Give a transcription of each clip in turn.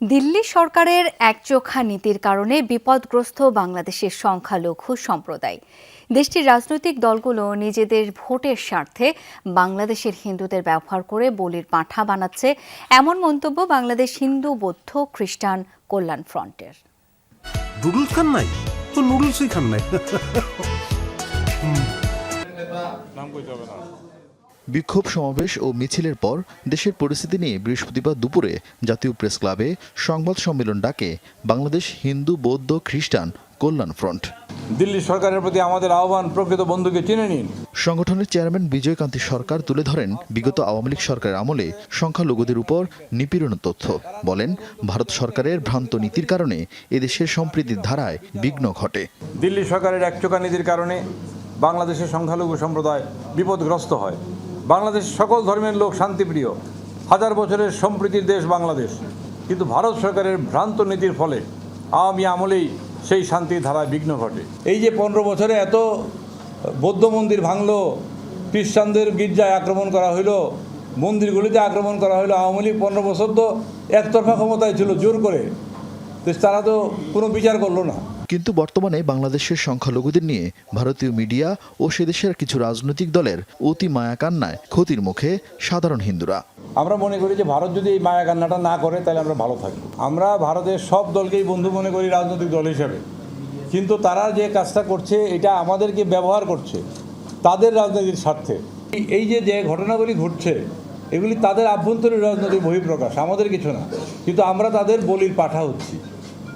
দিল্লি সরকারের একচোখা নীতির কারণে বিপদগ্রস্ত বাংলাদেশের সংখ্যালঘু সম্প্রদায়। দেশটির রাজনৈতিক দলগুলো নিজেদের ভোটের স্বার্থে বাংলাদেশের হিন্দুদের ব্যবহার করে বলির পাঁঠা বানাচ্ছে। এমন মন্তব্য বাংলাদেশ হিন্দু বৌদ্ধ খ্রিস্টান কল্যাণ ফ্রন্টের। নুডলস খান নাই? তো নুডলসই খান নাই। বিক্ষোভ সমাবেশ ও মিছিলের পর দেশের পরিস্থিতি নিয়ে বৃহস্পতিবার দুপুরে জাতীয় প্রেস ক্লাবে সংবাদ সম্মেলন ডাকে বাংলাদেশ হিন্দু বৌদ্ধ খ্রিস্টান কল্যাণ ফ্রন্ট। দিল্লি সরকারের প্রতি আমাদের আহ্বান প্রকৃত বন্ধুকে চিনে নিন। সংগঠনের চেয়ারম্যান বিজয়কান্তি সরকার তুলে ধরেন বিগত আওয়ামী লীগ সরকারের আমলে সংখ্যালঘুদের উপর নিপীড়ন তথ্য। বলেন ভারত সরকারের ভ্রান্ত নীতির কারণে এদেশের সম্প্রীতির ধারায় বিঘ্ন ঘটে। দিল্লি সরকারের একচোখা নীতির কারণে বাংলাদেশের সংখ্যালঘু সম্প্রদায় বিপদগ্রস্ত হয়। বাংলাদেশের সকল ধর্মের লোক শান্তিপ্রিয়। হাজার বছরের সম্প্রীতির দেশ বাংলাদেশ। কিন্তু ভারত সরকারের ভ্রান্ত নীতির ফলে আওয়ামী আমলেই সেই শান্তির ধারায় বিঘ্ন ঘটে। এই যে পনেরো বছরে এত বৌদ্ধ মন্দির ভাঙলো, খ্রিস্টানদের গির্জায় আক্রমণ করা হইল, মন্দিরগুলিতে আক্রমণ করা হইল, আওয়ামী লীগ পনেরো বছর তো একতরফা ক্ষমতায় ছিল জোর করে। তারা তো কোনো বিচার করল না। কিন্তু বর্তমানে বাংলাদেশের সংখ্যালঘুদের নিয়ে ভারতীয় মিডিয়া ও সেদেশের কিছু রাজনৈতিক দলের অতি মায়াকান্নায় ক্ষতির মুখে সাধারণ হিন্দুরা। আমরা মনে করি যে ভারত যদি এই মায়া কান্নাটা না করে, তাহলে আমরা ভালো থাকি। আমরা ভারতের সব দলকেই বন্ধু মনে করি রাজনৈতিক দল হিসেবে। কিন্তু তারা যে কাজটা করছে, এটা আমাদেরকে ব্যবহার করছে, তাদের রাজনীতির স্বার্থে। এই যে যে ঘটনাগুলি ঘটছে, এগুলি তাদের আভ্যন্তরীণ রাজনৈতিক বহিঃপ্রকাশ, আমাদের কিছু না। কিন্তু আমরা তাদের বলির পাঠা হচ্ছি।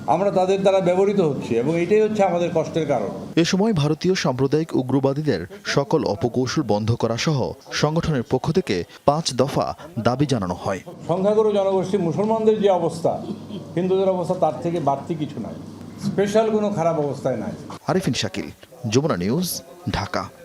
আমরা তাদের দ্বারা ব্যবহৃত হচ্ছি এবং এটাই হচ্ছে আমাদের কষ্টের কারণ। এ সময় ভারতীয় সাম্প্রদায়িক উগ্রবাদীদের সকল অপকৌশল বন্ধ করা সহ সংগঠনের পক্ষ থেকে পাঁচ দফা দাবি জানানো হয়। সংখ্যাগুরু জনগোষ্ঠী মুসলমানদের যে অবস্থা হিন্দুদের অবস্থা তার থেকে বাড়তি কিছু নাই। স্পেশাল কোনো খারাপ অবস্থায় নাই। আরিফিন শাকিল যমুনা নিউজ ঢাকা।